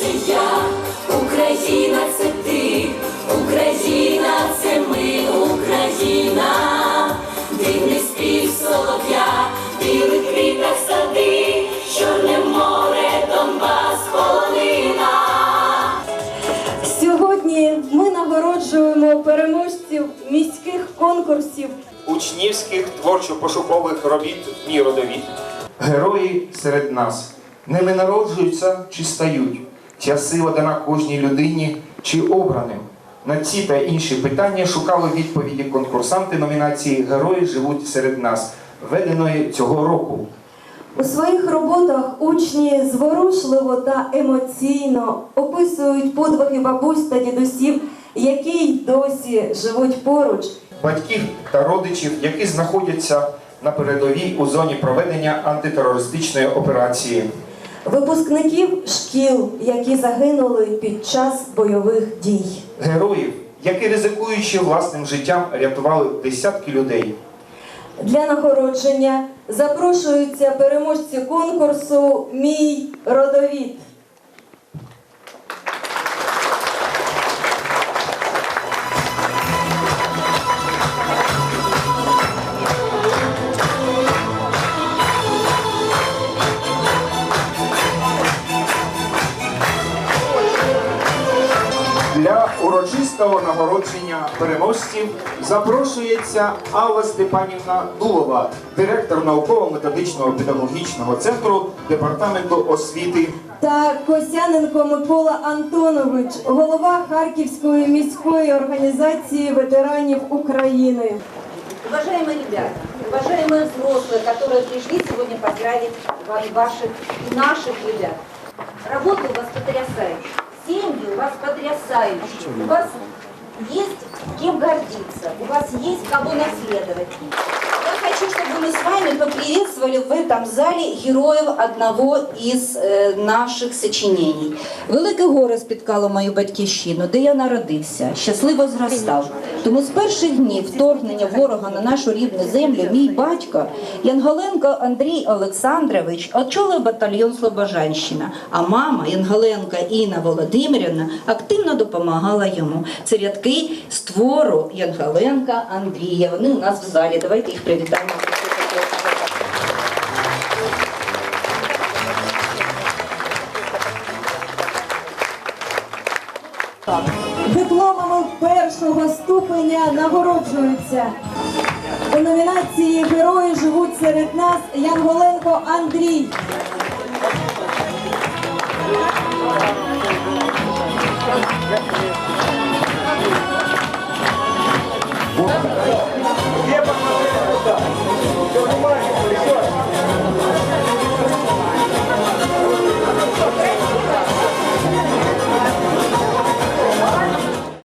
це я, Україна це ти, Україна це ми, Україна, дивний спів солов'я, білий квітах сади, Чорне море, Донбас, полонина. Сьогодні ми нагороджуємо переможців міських конкурсів. Учнівських творчо-пошукових робіт «Мій родовід». Герої серед нас. Ними народжуються чи стають. Ця сила дана кожній людині чи обраним. На ці та інші питання шукали відповіді конкурсанти номінації Герої живуть серед нас, введеної цього року. у своїх роботах. Учні зворушливо та емоційно описують подвиги бабусь та дідусів, які й досі живуть поруч. Батьків та родичів, які знаходяться на передовій у зоні проведення антитерористичної операції. Випускників шкіл, які загинули під час бойових дій. Героїв, які ризикуючи власним життям, рятували десятки людей. Для нагородження запрошуються переможці конкурсу Мій родовід. Для урочистого нагородження переможців запрошується Алла Степанівна Дулова, директор науково-методичного педагогічного центру департаменту освіти. та Косяненко Микола Антонович, голова Харківської міської організації ветеранів України. Уважаемые ребята, уважаемые взрослые, которые пришли сегодня поздравить ва- ваших и наших ребят. Работа у вас потрясающая, семьи у вас потрясающие, у вас есть кем гордиться, у вас есть кого наследовать. Я хочу, чтобы мы с вами поприветствовали в этом зале героев одного из е, наших сочинений. Велике горе спіткало мою батьківщину, де я народився, щасливо зростав. Тому з перших днів вторгнення ворога на нашу рідну землю мій батько Янголенко Андрій Олександрович очолив батальйон Слобожанщина, а мама Янголенка Інна Володимирівна активно допомагала йому. Це рядки діти з твору Янгаленка Андрія. Вони у нас в залі. Давайте їх привітаємо. Дипломами першого ступеня нагороджуються. У номінації Герої живуть серед нас Янголенко Андрій.